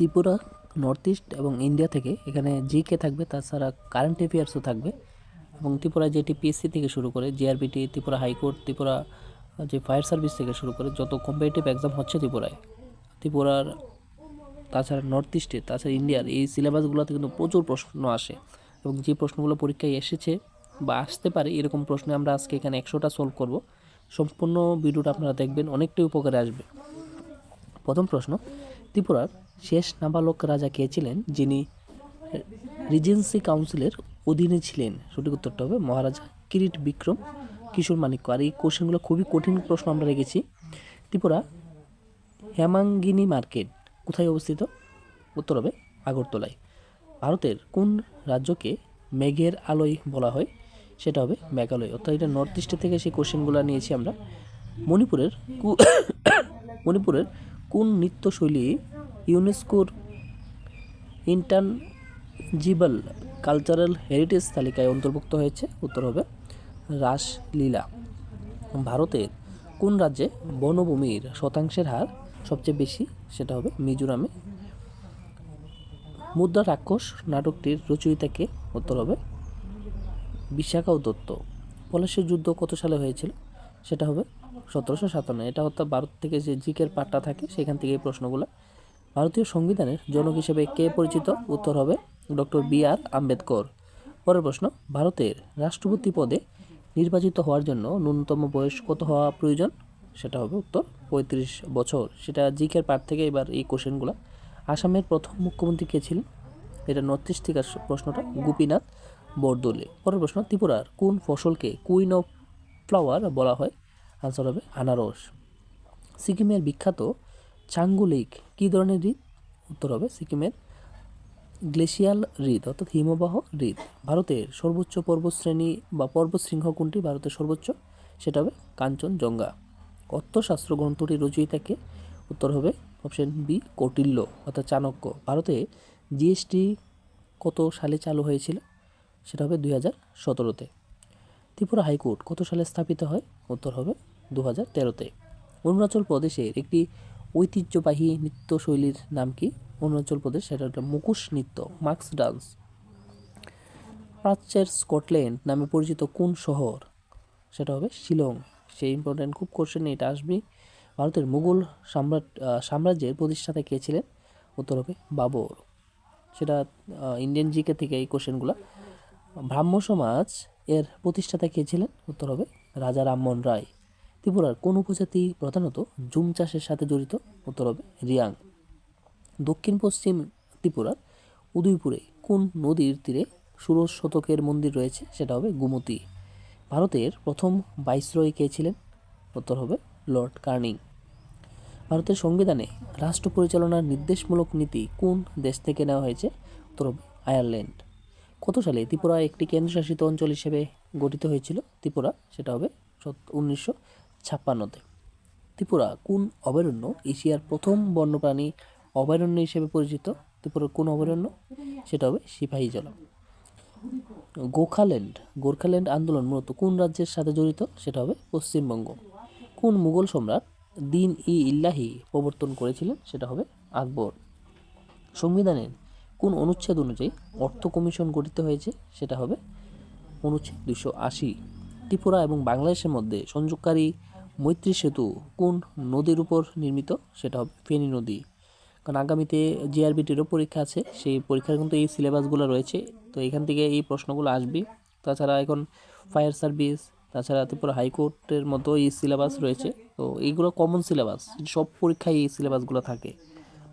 Tripura north east এবং India থেকে। এখানে জিকে থাকবে, তাছাড়া কারেন্ট অ্যাফেয়ার্সও থাকবে। এবং ত্রিপুরা যেটি পিএসসি থেকে শুরু করে জিআরবিটি ত্রিপুরা হাইকোর্ট ত্রিপুরা যে ফায়ার সার্ভিস থেকে শুরু করে, যত কম্পিটিটিভ এক্সাম হচ্ছে ত্রিপুরায়। ত্রিপুরার, তাছাড়া নর্থ ইস্টে তাছাড়া ইন্ডিয়ার এই সিলেবাসগুলোতে কিন্তু প্রচুর প্রশ্ন আসে। এবং যে প্রশ্নগুলো পরীক্ষায় এসেছে বা আসতে পারে, এরকম প্রশ্নে আমরা আজকে এখানে একশোটা সলভ করব। সম্পূর্ণ ভিডিওটা আপনারা দেখবেন, অনেকটাই উপকারে আসবে। প্রথম প্রশ্ন, ত্রিপুরার শেষ নাবালক রাজা কে ছিলেন? যিনি রিজেন্সি কাউন্সিলের অধীনে ছিলেন। সঠিক উত্তরটা হবে মহারাজা কিরিট বিক্রম কিশোর মানিক্য। আর এই কোশ্চেনগুলো খুবই কঠিন প্রশ্ন আমরা রেখেছি। ত্রিপুরা হেমাঙ্গিনী মার্কেট কোথায় অবস্থিত? উত্তর হবে আগরতলায়। ভারতের কোন রাজ্যকে মেঘের আলোয় বলা হয়? সেটা হবে মেঘালয়। অর্থাৎ এটা নর্থ ইস্ট থেকে সেই কোশ্চেনগুলো নিয়েছি আমরা। মণিপুরের মণিপুরের কোন নৃত্যশৈলী ইউনেস্কোর ইন্টানজিবল কালচারাল হেরিটেজ তালিকায় অন্তর্ভুক্ত হয়েছে। উত্তর হবে রাসলীলা। ভারতের কোন রাজ্যে বনভূমির শতাংশের হার সবচেয়ে বেশি? সেটা হবে মিজোরামে। মুদ্রা রাক্ষস নাটকটির রচয়িতাকে উত্তর হবে বিশাখা দত্ত। পলাশের যুদ্ধ কত সালে হয়েছিল? সেটা হবে সতেরোশো সাতান্ন। এটা অর্থাৎ ভারত থেকে যে জিকের পাটটা থাকে, সেখান থেকে এই প্রশ্নগুলো ভারতীয় সংবিধানের জনক হিসেবে কে পরিচিত? উত্তর হবে ডক্টর বি আর আম্বেদকর। পরের প্রশ্ন, ভারতের রাষ্ট্রপতি পদে নির্বাচিত হওয়ার জন্য ন্যূনতম বয়স কত হওয়া প্রয়োজন? সেটা হবে উত্তর, পঁয়ত্রিশ বছর। সেটা জিকের পার্ট থেকে এবার এই কোশ্চেনগুলো। আসামের প্রথম মুখ্যমন্ত্রী কে ছিলেন? এটা নর্থ ইস্ট প্রশ্নটা, গোপীনাথ বরদলে। পরের প্রশ্ন, ত্রিপুরার কোন ফসলকে কুইন অফ ফ্লাওয়ার বলা হয়? আনসার হবে আনারস। সিকিমের বিখ্যাত চাঙ্গু লেক কী ধরনের হ্রদ উত্তর হবে সিকিমের গ্লেশিয়াল হ্রদ অর্থাৎ হিমবাহ হ্রদ ভারতের সর্বোচ্চ পর্বতশ্রেণী বা পর্বতশৃঙ্গ কোনটি? ভারতের সর্বোচ্চ, সেটা হবে কাঞ্চনজঙ্ঘা। অর্থশাস্ত্র গ্রন্থটি রচয়িতাকে উত্তর হবে অপশন বি, কৌটিল্য, অর্থাৎ চাণক্য। ভারতে জিএসটি কত সালে চালু হয়েছিল? সেটা হবে দুই হাজার সতেরোতে। ত্রিপুরা হাইকোর্ট কত সালে স্থাপিত হয়? উত্তর হবে দু হাজার তেরোতে। অরুণাচল প্রদেশের একটি ঐতিহ্যবাহী নৃত্যশৈলীর নাম কি? অরুণাচল প্রদেশ, সেটা হলো মুকুশ নৃত্য, মাক্স ডান্স। প্রাচ্যের স্কটল্যান্ড নামে পরিচিত কোন শহর? সেটা হবে শিলং। সেই ইম্পর্টেন্ট খুব কোশ্চেন এটা আসবে। ভারতের মুঘল সম্রাট সাম্রাজ্যের প্রতিষ্ঠাতা কে ছিলেন? উত্তর হবে বাবর। সেটা ইন্ডিয়ান জিকে থেকে এই কোশ্চেনগুলো ব্রাহ্ম সমাজ এর প্রতিষ্ঠাতা কে ছিলেন? উত্তর হবে রাজা রামমোহন রায়। ত্রিপুরার কোন উপজাতি প্রধানত জুম চাষের সাথে জড়িত? উত্তর হবে রিয়াং। দক্ষিণ পশ্চিম ত্রিপুরার উদয়পুরে কোন নদীর তীরে ষোড়শ শতকের মন্দির রয়েছে? সেটা হবে গুমতি। ভারতের প্রথম ভাইসরয় কে ছিলেন? উত্তর হবে লর্ড কার্নিং। ভারতের সংবিধানে রাষ্ট্র পরিচালনার নির্দেশমূলক নীতি কোন দেশ থেকে নেওয়া হয়েছে? উত্তর হবে আয়ারল্যান্ড। কত সালে ত্রিপুরা একটি কেন্দ্রশাসিত অঞ্চল হিসেবে গঠিত হয়েছিল? ত্রিপুরা, সেটা হবে উনিশশো ছাপ্পান্নতে। ত্রিপুরা কোন অভয়ারণ্য এশিয়ার প্রথম বন্যপ্রাণী অভয়ারণ্য হিসেবে পরিচিত? ত্রিপুরার কোন অভয়ারণ্য? সেটা হবে সিপাহী জলা গোখাল্যান্ড। গোর্খাল্যান্ড আন্দোলন মূলত কোন রাজ্যের সাথে জড়িত? সেটা হবে পশ্চিমবঙ্গ। কোন মুঘল সম্রাট দিন ই ইল্লাহি প্রবর্তন করেছিলেন? সেটা হবে আকবর। সংবিধানের কোন অনুচ্ছেদ অনুযায়ী অর্থ কমিশন গঠিত হয়েছে? সেটা হবে অনুচ্ছেদ দুশো আশি। ত্রিপুরা এবং বাংলাদেশের মধ্যে সংযোগকারী মৈত্রী সেতু কোন নদীর উপর নির্মিত? সেটা হবে ফেনী নদী। কারণ আগামীতে জিআরবিটিরও পরীক্ষা আছে, সেই পরীক্ষার কিন্তু এই সিলেবাসগুলো রয়েছে। তো এখান থেকে এই প্রশ্নগুলো আসবে। তাছাড়া এখন ফায়ার সার্ভিস, তাছাড়া ত্রিপুরা হাইকোর্টের মতো এই সিলেবাস রয়েছে। তো এইগুলো কমন সিলেবাস, সব পরীক্ষায় এই সিলেবাসগুলো থাকে।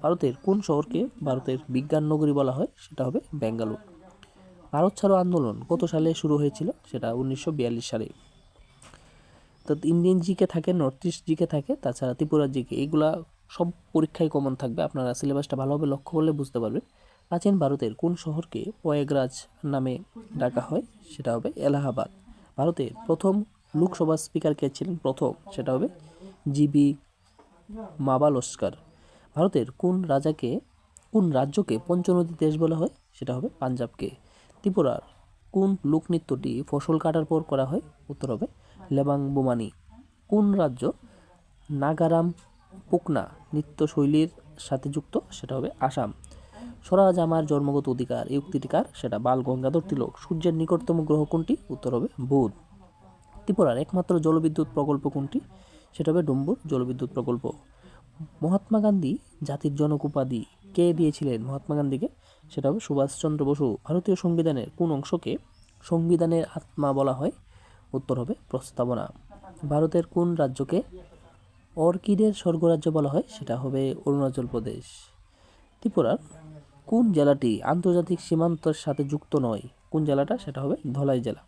ভারতের কোন শহরকে ভারতের বিজ্ঞান নগরী বলা হয়? সেটা হবে বেঙ্গালুরু। ভারত ছাড়ো আন্দোলন কত সালে শুরু হয়েছিল? সেটা উনিশশো বিয়াল্লিশ সালে। তো ইন্ডিয়ান জিকে থাকে, নর্থ ইস্ট জিকে থাকে, তাছাড়া ত্রিপুরা জিকে। এইগুলা সব পরীক্ষায় কমন থাকবে। আপনারা সিলেবাসটা ভালোভাবে লক্ষ্য করলে বুঝতে পারবেন। প্রাচীন ভারতের কোন শহরকে প্রয়াগরাজ নামে ডাকা হয়, সেটা হবে এলাহাবাদ। ভারতের প্রথম লোকসভা স্পিকার কে ছিলেন প্রথম, সেটা হবে জিবি মাবালস্কার। ভারতের কোন রাজাকে, কোন রাজ্যকে পঞ্চনদী দেশ বলা হয়, সেটা হবে পাঞ্জাবকে। ত্রিপুরার কোন লোকনৃত্যটি ফসল কাটার পর করা হয়, উত্তর হবে লেবাং বোমানি কোন রাজ্য? নাগারাম, পুকনা। নৃত্যশৈলীর সাথে যুক্ত, সেটা হবে আসাম। স্বরাজ আমার জন্মগত অধিকার, এই উক্তিটি কার? সেটা বাল গঙ্গাধর তিলক। সূর্যের নিকটতম গ্রহ কোনটি? উত্তর হবে বুধ। ত্রিপুরার একমাত্র জলবিদ্যুৎ প্রকল্প কোনটি? সেটা হবে ডুম্বুর জলবিদ্যুৎ প্রকল্প। মহাত্মা গান্ধী, জাতির জনক উপাধি, কে দিয়েছিলেন মহাত্মা গান্ধীকে? সেটা হবে সুভাষচন্দ্র বসু। ভারতীয় সংবিধানের কোন অংশকে সংবিধানের আত্মা বলা হয়? উত্তর হবে প্রস্তাবনা। ভারতের কোন রাজ্যকে অর্কিডের স্বর্গরাজ্য বলা হয় সেটা হবে অরুণাচল প্রদেশ। ত্রিপুরার কোন জেলাটি আন্তর্জাতিক সীমান্তের সাথে যুক্ত নয়? কোন জেলাটা? সেটা হবে ধলাই জেলা।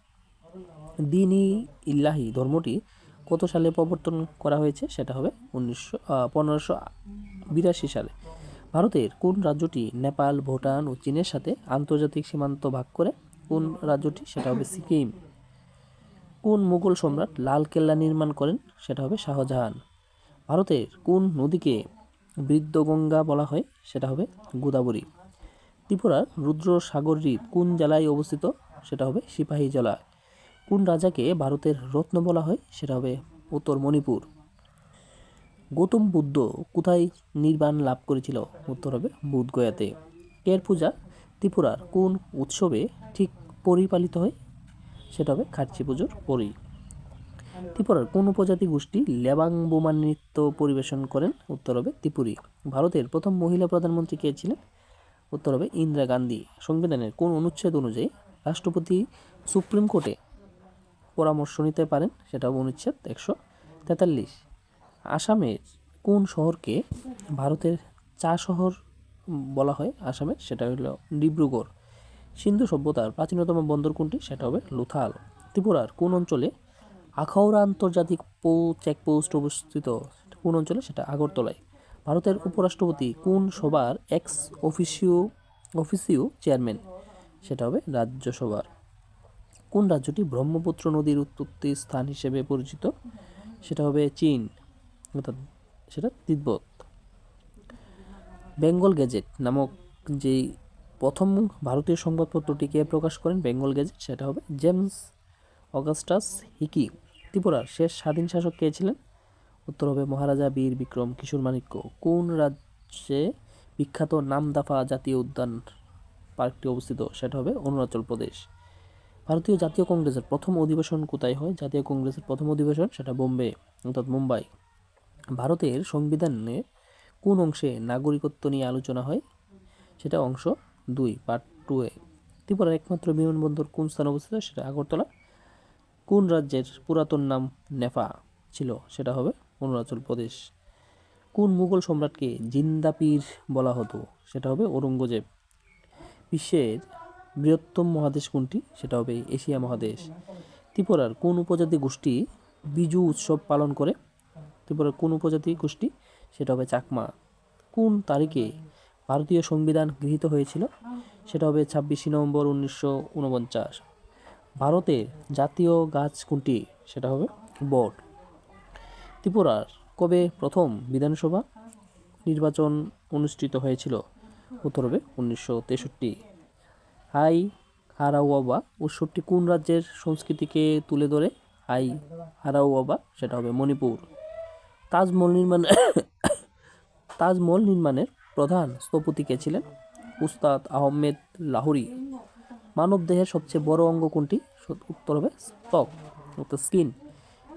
দিনই ইল্লাহি ধর্মটি কত সালে প্রবর্তন করা হয়েছে? সেটা হবে উনিশশো পনেরোশো বিরাশি সালে। ভারতের কোন রাজ্যটি নেপাল, ভুটান ও চীনের সাথে আন্তর্জাতিক সীমান্ত ভাগ করে? কোন রাজ্যটি? সেটা হবে সিকিম। কোন মুঘল সম্রাট লাল কেল্লা নির্মাণ করেন সেটা হবে শাহজাহান। ভারতের কোন নদীকে বৃদ্ধগঙ্গা বলা হয় সেটা হবে গোদাবরী। ত্রিপুরার রুদ্র সাগর কোন জেলায় অবস্থিত সেটা হবে সিপাহী জেলা। কোন রাজাকে ভারতের রত্ন বলা হয় সেটা হবে উত্তর মণিপুর। গৌতম বুদ্ধ কোথায় নির্বাণ লাভ করেছিল? উত্তর হবে বুধগয়াতে। কের পূজা? ত্রিপুরার কোন উৎসবে ঠিক পরিপালিত হয় সেটা হবে খার্চি পুজোর পরেই। ত্রিপুরার কোন উপজাতি গোষ্ঠী লেবাং বোমান নৃত্য পরিবেশন করেন, উত্তর হবে ত্রিপুরী। ভারতের প্রথম মহিলা প্রধানমন্ত্রী কে ছিলেন? উত্তর হবে ইন্দিরা গান্ধী। সংবিধানের কোন অনুচ্ছেদ অনুযায়ী রাষ্ট্রপতি সুপ্রিম কোর্টে পরামর্শ নিতে পারেন, সেটা অনুচ্ছেদ একশো তেতাল্লিশ। আসামের কোন শহরকে ভারতের চা শহর বলা হয় আসামের সেটা হলো ডিব্রুগড়। সিন্ধু সভ্যতার প্রাচীনতম বন্দর কোনটি? সেটা হবে লুথাল। ত্রিপুরার কোন অঞ্চলে আখাউড়া আন্তর্জাতিক পৌ, চেকপোস্ট অবস্থিত? কোন অঞ্চলে? সেটা আগরতলায়। ভারতের উপরাষ্ট্রপতি কোন সভার এক্স অফিসিও অফিসিও চেয়ারম্যান সেটা হবে রাজ্যসভার। কোন রাজ্যটি ব্রহ্মপুত্র নদীর উৎপত্তি স্থান হিসেবে পরিচিত? সেটা হবে চীন, অর্থাৎ সেটা তিব্বত। বেঙ্গল গেজেট নামক যেই প্রথম ভারতীয় সংবাদপত্রটিকে প্রকাশ করেন বেঙ্গল গেজেট, সেটা হবে জেমস অগাস্টাস হিকি। ত্রিপুরার শেষ স্বাধীন শাসক কে ছিলেন? উত্তর হবে মহারাজা বীর বিক্রম কিশোর মাণিক্য। কোন রাজ্যে বিখ্যাত নামদাফা জাতীয় উদ্যান পার্কটি অবস্থিত? সেটা হবে অরুণাচল প্রদেশ। ভারতীয় জাতীয় কংগ্রেসের প্রথম অধিবেশন কোথায় হয়? জাতীয় কংগ্রেসের প্রথম অধিবেশন সেটা বোম্বে, অর্থাৎ মুম্বাই। ভারতের সংবিধানে কোন অংশে নাগরিকত্ব নিয়ে আলোচনা হয়? সেটা অংশ দুই পার্ট টু এ। ত্রিপুরার একমাত্র বিমানবন্দর কোন স্থানে অবস্থিত? সেটা আগরতলা। কোন রাজ্যের পুরাতন নাম নেফা ছিল? সেটা হবে অরুণাচল প্রদেশ। কোন মুঘল সম্রাটকে জিন্দাপীর বলা হতো? সেটা হবে ঔরঙ্গজেব। বিশ্বের বৃহত্তম মহাদেশ কোনটি? সেটা হবে এশিয়া মহাদেশ। ত্রিপুরার কোন উপজাতি গোষ্ঠী বিজু উৎসব পালন করে? ত্রিপুরার কোন উপজাতি গোষ্ঠী? সেটা হবে চাকমা। কোন তারিখে ভারতীয় সংবিধান গৃহীত হয়েছিল, সেটা হবে ছাব্বিশে নভেম্বর উনিশশো উনপঞ্চাশ। ভারতের জাতীয় গাছ কোনটি? সেটা হবে বট ত্রিপুরার কবে প্রথম বিধানসভা নির্বাচন অনুষ্ঠিত হয়েছিল? উত্তর হবে উনিশশো তেষট্টি। হাই হারাওয়াবা উৎসবটি কোন রাজ্যের সংস্কৃতিকে তুলে ধরে? হাই হারাওয়াবা, সেটা হবে মণিপুর। তাজমহল নির্মাণ তাজমহল নির্মাণের প্রধান স্থপতি কে ছিলেন? উস্তাদ আহমেদ লাহোরি। মানব দেহের সবচেয়ে বড় অঙ্গ কোনটি? উত্তর হবে ত্বক অর্থাৎ স্কিন।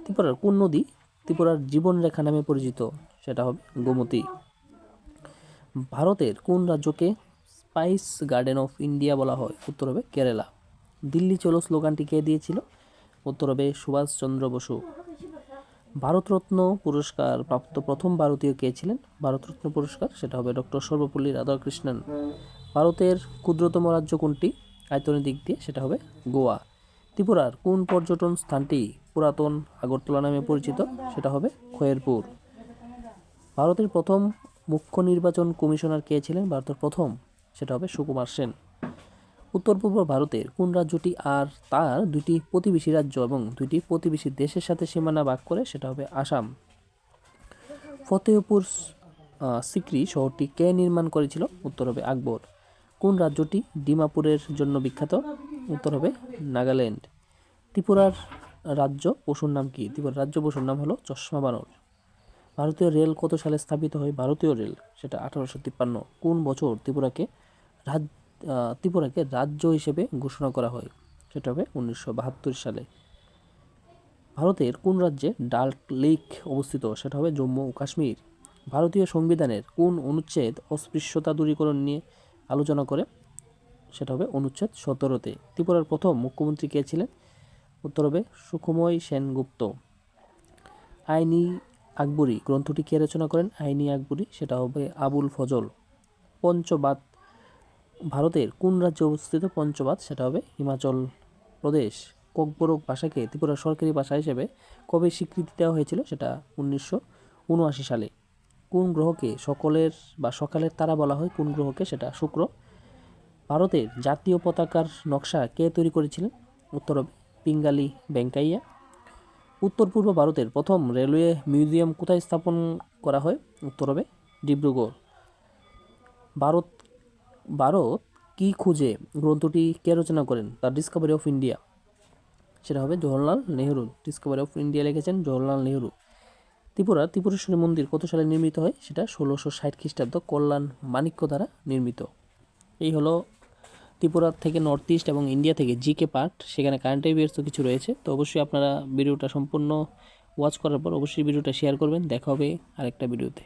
ত্রিপুরার কোন নদী ত্রিপুরার জীবনরেখা নামে পরিচিত? সেটা হবে গোমতী। ভারতের কোন রাজ্যকে স্পাইস গার্ডেন অফ ইন্ডিয়া বলা হয়? উত্তর হবে কেরালা। দিল্লি চলো স্লোগানটি কে দিয়েছিল? উত্তর হবে সুভাষচন্দ্র বসু। ভারতরত্ন পুরস্কার প্রাপ্ত প্রথম ভারতীয় কে ছিলেন? ভারতরত্ন পুরস্কার, সেটা হবে ডক্টর সর্বপল্লী রাধাকৃষ্ণন। ভারতের ক্ষুদ্রতম রাজ্য কোনটি? আয়তনের দিক দিয়ে সেটা হবে গোয়া। ত্রিপুরার কোন পর্যটন স্থানটি পুরাতন আগরতলা নামে পরিচিত? সেটা হবে খয়েরপুর। ভারতের প্রথম মুখ্য নির্বাচন কমিশনার কে ছিলেন? ভারতের প্রথম, সেটা হবে সুকুমার সেন। উত্তর পূর্ব ভারতের কোন রাজ্যটি আর তার দুটি প্রতিবেশী রাজ্য এবং দুটি প্রতিবেশী দেশের সাথে সীমানা ভাগ করে সেটা হবে আসাম। ফতেহপুর সিক্রি শহরটি কে নির্মাণ করেছিল? উত্তর হবে আকবর। কোন রাজ্যটি ডিমাপুরের জন্য বিখ্যাত? উত্তর হবে নাগাল্যান্ড। ত্রিপুরার রাজ্য পশুর নাম কি? ত্রিপুরার রাজ্য পশুর নাম হলো চশমা বানর। ভারতীয় রেল কত সালে স্থাপিত হয়? ভারতীয় রেল সেটা আঠারোশো তিপ্পান্ন। কোন বছর ত্রিপুরাকে রাজ আহ, ত্রিপুরাকে রাজ্য হিসেবে ঘোষণা করা হয়। সেটা হবে উনিশশো বাহাত্তর সালে। ভারতের কোন রাজ্যে ডার্ক লেক অবস্থিত? সেটা হবে জম্মু ও কাশ্মীর। ভারতীয় সংবিধানের কোন অনুচ্ছেদ অস্পৃশ্যতা দূরীকরণ নিয়ে আলোচনা করে? সেটা হবে অনুচ্ছেদ সতেরোতে। ত্রিপুরার প্রথম মুখ্যমন্ত্রী কে ছিলেন? উত্তর হবে সুখময় সেনগুপ্ত। আইনি আকবরী। গ্রন্থটি কে রচনা করেন? আইনি আকবরী। সেটা হবে আবুল ফজল। পঞ্চবাদ ভারতের কোন রাজ্যে অবস্থিত পঞ্চবাদ? সেটা হবে হিমাচল প্রদেশ। ককবরক ভাষাকে ত্রিপুরার সরকারি ভাষা হিসেবে কবে স্বীকৃতি দেওয়া হয়েছিল? সেটা উনিশশো উনআশি সালে। কোন গ্রহকে সকলের বা সকালের তারা বলা হয়? কোন গ্রহকে? সেটা শুক্র। ভারতের জাতীয় পতাকার নকশা কে তৈরি করেছিলেন? উত্তর পিঙ্গালি ভেঙ্কাইয়া। উত্তর পূর্ব ভারতের প্রথম রেলওয়ে মিউজিয়াম কোথায় স্থাপন করা হয়? উত্তর হবে ডিব্রুগড়। ভারত ভারত কি খুঁজে গ্রন্থটি কে রচনা করেন? The discovery of India. সেটা হবে Jawaharlal Nehru. Discovery of India লিখেছেন জওহরলাল নেহরু। ত্রিপুরা ত্রিপুরেশ্বরী মন্দির কত সালে নির্মিত হয়? সেটা ষোলোশো ষাট খ্রিস্টাব্দ কল্যাণ মাণিক্য দ্বারা নির্মিত। এই হলো ত্রিপুরা থেকে নর্থ ইস্ট এবং ইন্ডিয়া থেকে জিকে পার্ট সেখানে কারেন্ট অ্যাফেয়ার্সও কিছু রয়েছে। তো অবশ্যই আপনারা ভিডিওটা সম্পূর্ণ ওয়াচ করার পর অবশ্যই ভিডিওটা শেয়ার করবেন। দেখা হবে আরেকটা ভিডিওতে